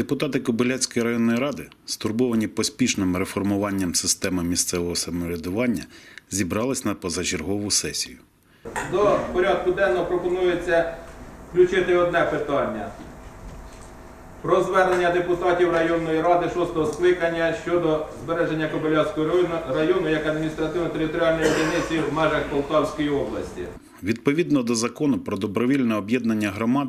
Депутати Кобиляцької районної ради, стурбовані поспішним реформуванням системи місцевого самоврядування, зібрались на позачергову сесію. До порядку денного пропонується включити одне питання. Про звернення депутатів районної ради 6-го скликання щодо збереження Кобиляцького району, району як адміністративно-територіальної одиниці в межах Полтавської області. Відповідно до закону про добровільне об'єднання громад,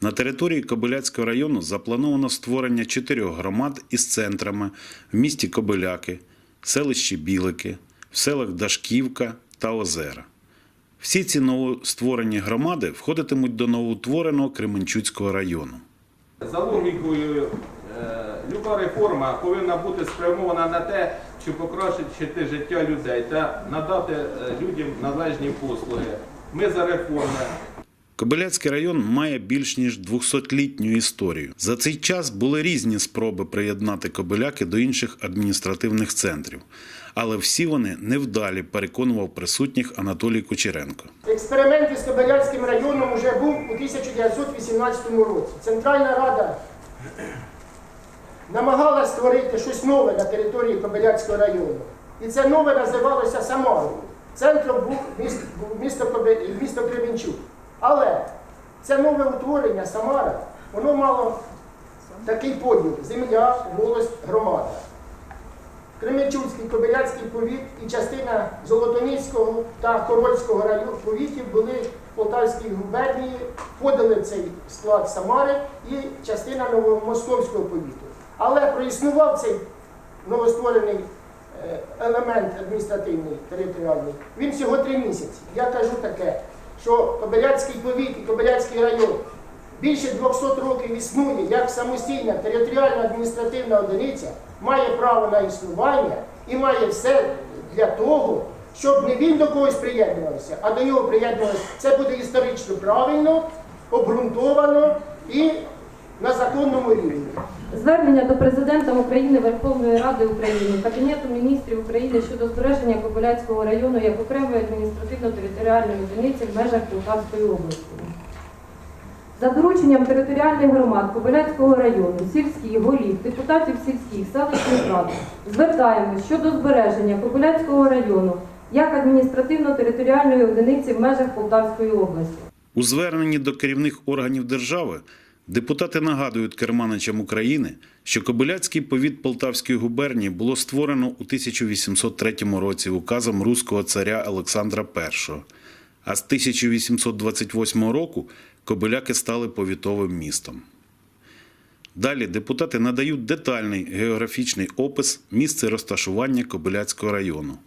на території Кобиляцького району заплановано створення чотирьох громад із центрами в місті Кобиляки, селищі Білики, в селах Дашківка та Озера. Всі ці новостворені громади входитимуть до новоутвореного Кременчуцького району. За логікою, е, люба реформа повинна бути спрямована на те, щоб покращити життя людей та надати е, людям належні послуги. Ми за реформи. Кобиляцький район має більш ніж 200-літню історію. За цей час були різні спроби приєднати Кобиляки до інших адміністративних центрів, але всі вони невдалі переконував присутніх Анатолій Кучеренко. Експеримент із Кобилянським районом вже був у 1918 році. Центральна Рада намагалася створити щось нове на території Кобиляцького району. І це нове називалося Самарою. Центром був міст- місто, місто Кременчук. Але це нове утворення Самара, воно мало такий поділ земля, волость, громада. Кременчуцький, Кобиляцький повіт і частина Золотоніського та Корольського району повітів були в Полтавській губернії, входили в цей склад Самари і частина Новомосковського повіту. Але проіснував цей новостворений е, елемент адміністративний, територіальний, він всього три місяці. Я кажу таке, що Кобиляцький повіт і Кобиляцький район більше 200 років існує як самостійна територіальна адміністративна одиниця, має право на існування і має все для того, щоб не він до когось приєднувався, а до нього приєднувався. Це буде історично правильно, обґрунтовано і на законному рівні. Звернення до президента України, Верховної Ради України, Кабінету міністрів України щодо збереження Кобиляцького району як окремої адміністративно-територіальної одиниці в межах Полтавської області. За дорученням територіальних громад Кобиляцького району, сільських голів, депутатів сільських, селищних рад звертаємось щодо збереження Кобиляцького району як адміністративно-територіальної одиниці в межах Полтавської області. У зверненні до керівних органів держави депутати нагадують керманичам України, що Кобиляцький повіт Полтавської губернії було створено у 1803 році указом руського царя Олександра І, а з 1828 року Кобиляки стали повітовим містом. Далі депутати надають детальний географічний опис місця розташування Кобиляцького району.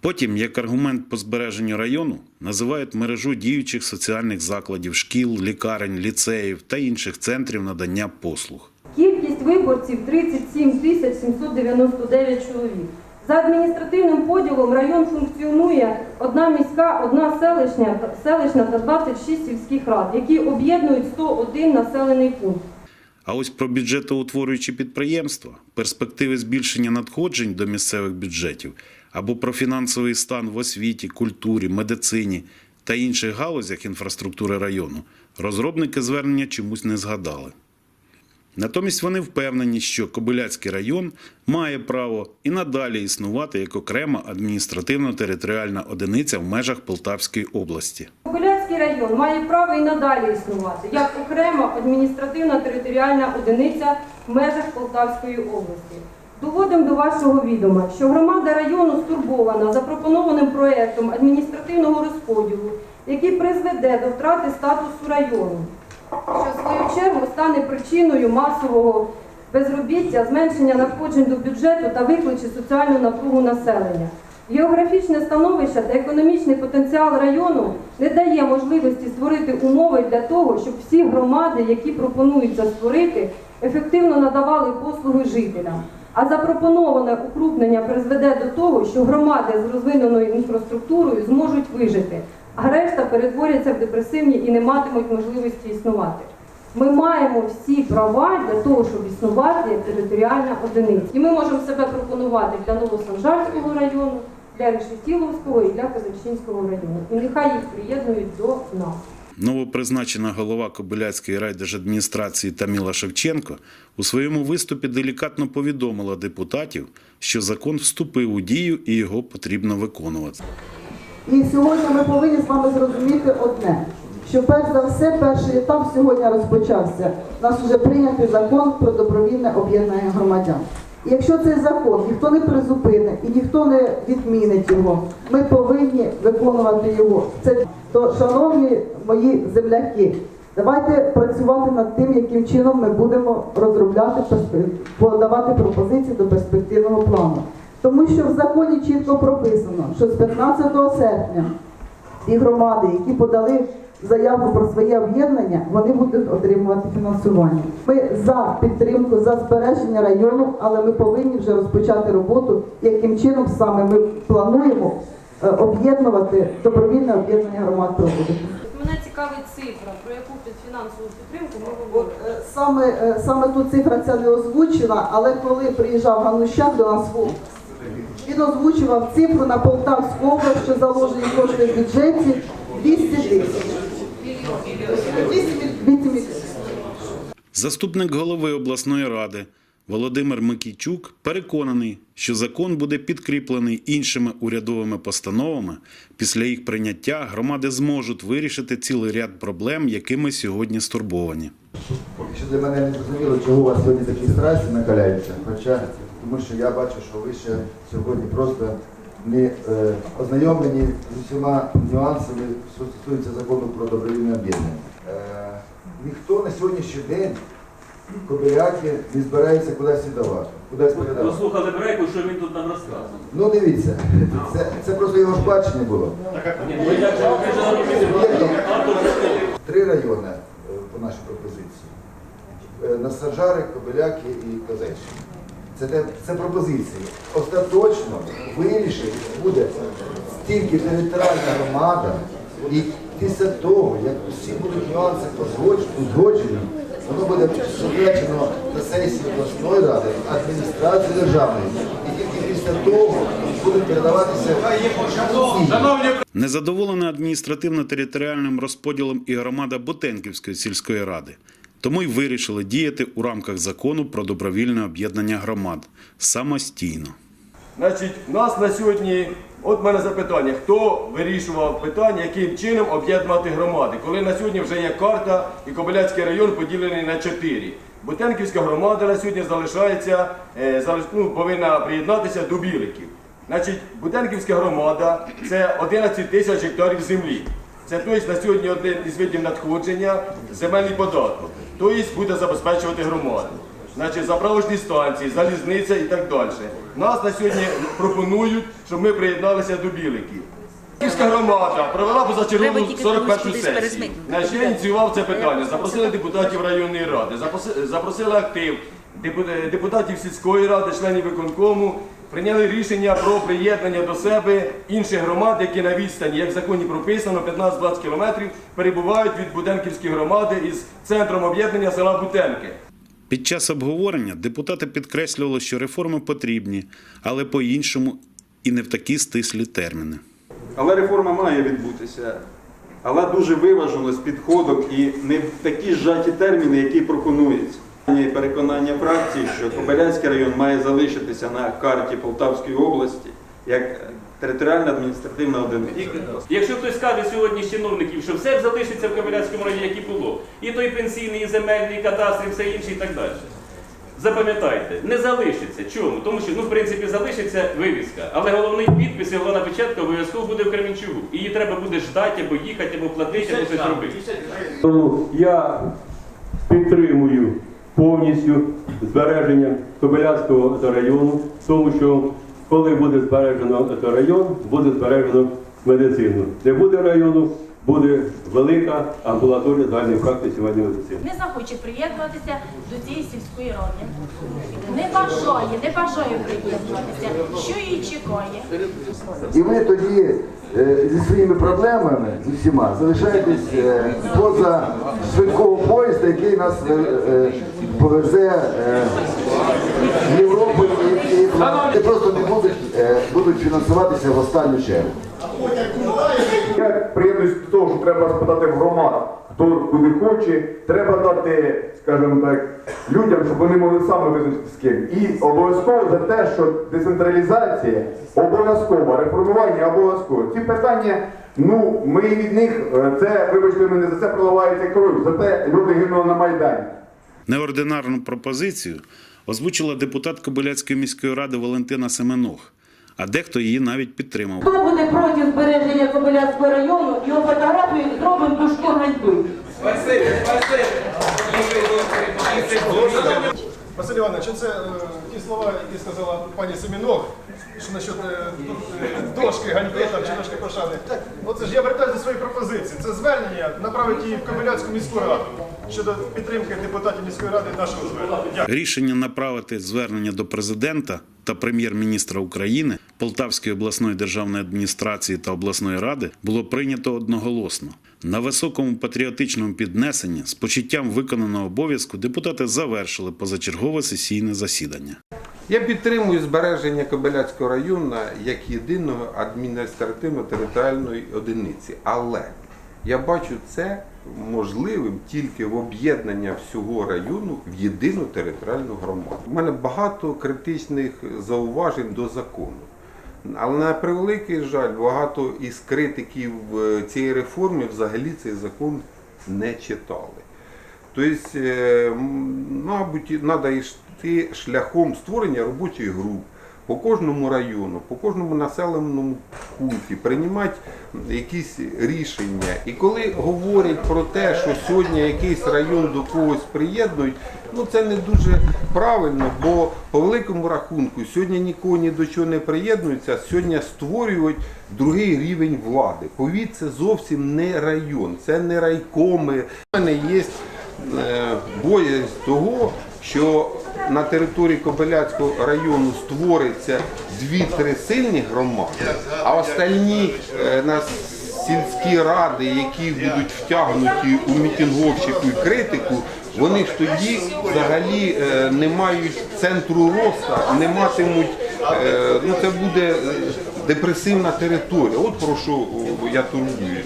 Потім, як аргумент по збереженню району, називають мережу діючих соціальних закладів, шкіл, лікарень, ліцеїв та інших центрів надання послуг. Кількість виборців 37 тисяч 799 чоловік. За адміністративним поділом район функціонує одна міська, одна селищна, селищна та 26 сільських рад, які об'єднують 101 населений пункт. А ось про бюджетоутворюючі підприємства, перспективи збільшення надходжень до місцевих бюджетів або про фінансовий стан в освіті, культурі, медицині та інших галузях інфраструктури району розробники звернення чомусь не згадали. Натомість вони впевнені, що Кобиляцький район має право і надалі існувати як окрема адміністративно-територіальна одиниця в межах Полтавської області. Кобиляцький район має право і надалі існувати як окрема адміністративна територіальна одиниця в межах Полтавської області. Доводимо до вашого відома, що громада району стурбована запропонованим проєктом адміністративного розподілу, який призведе до втрати статусу району, що в свою чергу стане причиною масового безробіття, зменшення надходжень до бюджету та викличе соціальну напругу населення. Географічне становище та економічний потенціал району не дає можливості створити умови для того, щоб всі громади, які пропонуються створити, ефективно надавали послуги жителям. А запропоноване укрупнення призведе до того, що громади з розвиненою інфраструктурою зможуть вижити, а решта перетворяться в депресивні і не матимуть можливості існувати. Ми маємо всі права для того, щоб існувати як територіальна одиниця. І ми можемо себе пропонувати для Новосанжарського району, для Решетіловського і для Казачинського району. І нехай їх приєднують до нас. Новопризначена голова Кобиляцької райдержадміністрації Таміла Шевченко у своєму виступі делікатно повідомила депутатів, що закон вступив у дію і його потрібно виконувати. І сьогодні ми повинні з вами зрозуміти одне, що перш за все перший етап сьогодні розпочався. У нас вже прийнятий закон про добровільне об'єднання громадян. Якщо цей закон ніхто не призупинить і ніхто не відмінить його, ми повинні виконувати його. Це то, шановні мої земляки, давайте працювати над тим, яким чином ми будемо розробляти подавати пропозиції до перспективного плану. Тому що в законі чітко прописано, що з 15 серпня ті громади, які подали заяву про своє об'єднання, вони будуть отримувати фінансування. Ми за підтримку, за збереження району, але ми повинні вже розпочати роботу, яким чином саме ми плануємо е, об'єднувати добровільне об'єднання громад проводити. Мене цікавить цифра, про яку фінансову підтримку ми говоримо. е, саме, е, саме тут цифра ця не озвучена, але коли приїжджав Ганущак до нас в область, він озвучував цифру на Полтавську область, що заложені кошти в бюджеті 200 тисяч. 200 мільйонів. Заступник голови обласної ради Володимир Микійчук переконаний, що закон буде підкріплений іншими урядовими постановами. Після їх прийняття громади зможуть вирішити цілий ряд проблем, якими сьогодні стурбовані. Що для мене не зрозуміло, чого у вас сьогодні такі страсті накаляються. Хоча, тому що я бачу, що ви ще сьогодні просто не е, ознайомлені з усіма нюансами, що стосується закону про добровільне об'єднання. Е, ніхто на сьогоднішній день кобиляки не збирається кудись віддавати, кудись передавати. Послухали Брейку, що він тут нам розказував. Ну дивіться, це, це просто його ж бачення було. Ну. Три райони е, по нашій пропозиції. Е, Насаджари, Кобиляки і Козельщина. Це, те- це пропозиції. Остаточно вирішить буде тільки територіальна громада, і після того, як усі будуть нюанси узгодж- узгоджені, воно буде зазначено на сесії обласної ради, адміністрації державної. І тільки після того будуть передаватися. Незадоволена адміністративно-територіальним розподілом і громада Ботенківської сільської ради. Тому й вирішили діяти у рамках закону про добровільне об'єднання громад самостійно. Значить, у нас на сьогодні, от мене запитання, хто вирішував питання, яким чином об'єднувати громади, коли на сьогодні вже є карта і Кобиляцький район поділений на чотири. Бутенківська громада на сьогодні залишається, е, ну, повинна приєднатися до Біликів. Значить, Бутенківська громада це 11 тисяч гектарів землі. Це тобто, на сьогодні один із видів надходження земельний податок. Тобто буде забезпечувати громаду. Значить, заправочні станції, залізниця і так далі. Нас на сьогодні пропонують, щоб ми приєдналися до Біликів. Київська громада провела позачергову 41 сесію. Значить, я ініціював це питання. Запросили депутатів районної ради, запросили актив депу- депутатів сільської ради, членів виконкому. Прийняли рішення про приєднання до себе інших громад, які на відстані, як в законі прописано, 15-20 кілометрів, перебувають від Буденківської громади із центром об'єднання села Бутенки. Під час обговорення депутати підкреслювали, що реформи потрібні, але по-іншому і не в такі стислі терміни. Але реформа має відбутися. Але дуже виважено з підходом і не в такі зжаті терміни, які пропонуються. Є переконання фракції, що Кобиляцький район має залишитися на карті Полтавської області як територіальна адміністративна одиниця. Якщо хтось скаже сьогодні з чиновників, що все залишиться в Кам'янському районі, як і було, і той пенсійний, і земельний, і кадастр, і все інше, і так далі. Запам'ятайте, не залишиться. Чому? Тому що, ну, в принципі, залишиться вивіска. Але головний підпис і головна печатка обов'язково буде в Кременчугу. І її треба буде ждати, або їхати, або платити, або щось робити. Я підтримую повністю збереження Кобиляцького району, тому що коли буде збережено цей район, буде збережено медицину. Не буде району, буде велика амбулаторія загальної практики сімейної медицини. не захоче приєднуватися до цієї сільської ради. Не бажає, не бажає приєднуватися. Що її чекає? І ви тоді е, зі своїми проблемами з усіма залишаєтесь е, поза швидкого поїзда, який нас е, е, повезе е, в Європу і, і, і просто не будуть, е, будуть фінансуватися в останню чергу. Я приєднуюсь до того, що треба спитати в громадах. хто куди хоче. Треба дати, скажімо так, людям, щоб вони могли саме визначити з ким. І обов'язково за те, що децентралізація обов'язково, реформування обов'язково. Ці питання, ну ми від них, е, це, вибачте мене, за це проливається кров, за те люди гинули на Майдані. Неординарну пропозицію озвучила депутат Кобиляцької міської ради Валентина Семенох, а дехто її навіть підтримав. Хто буде проти збереження Кобиляцького району, його фотографію зробимо дужку ганьби. Спасибі, спасибі. Василь Іванович, це е, ті слова, які сказала пані Семінох, що насчет е, е, дошки ганьби там, чи дошки пошани. Оце ж я вертаюся до своєї пропозиції. Це звернення направити її в Кобиляцьку міську раду щодо підтримки депутатів міської ради нашого звернення. Дякую. Рішення направити звернення до президента та прем'єр-міністра України, Полтавської обласної державної адміністрації та обласної ради було прийнято одноголосно. На високому патріотичному піднесенні з почуттям виконаного обов'язку депутати завершили позачергове сесійне засідання. Я підтримую збереження Кобиляцького району як єдиної адміністративно-територіальної одиниці. Але я бачу це можливим тільки в об'єднання всього району в єдину територіальну громаду. У мене багато критичних зауважень до закону. Але на превеликий жаль, багато із критиків е, цієї реформи взагалі цей закон не читали. Тобто, е, мабуть, треба йти шляхом створення робочих груп по кожному району, по кожному населеному пункті, приймати якісь рішення. І коли говорять про те, що сьогодні якийсь район до когось приєднують, ну це не дуже правильно, бо по великому рахунку сьогодні нікого ні до чого не приєднуються, сьогодні створюють другий рівень влади. Повіт це зовсім не район, це не райкоми. У мене є е, боязнь того, що на території Кобиляцького району створиться дві-три сильні громади, а остальні е, на сільські ради, які будуть втягнуті у мітинговщику і критику, вони ж тоді взагалі е, не мають центру росту, не матимуть, е, ну це буде депресивна територія. От про що я турбую.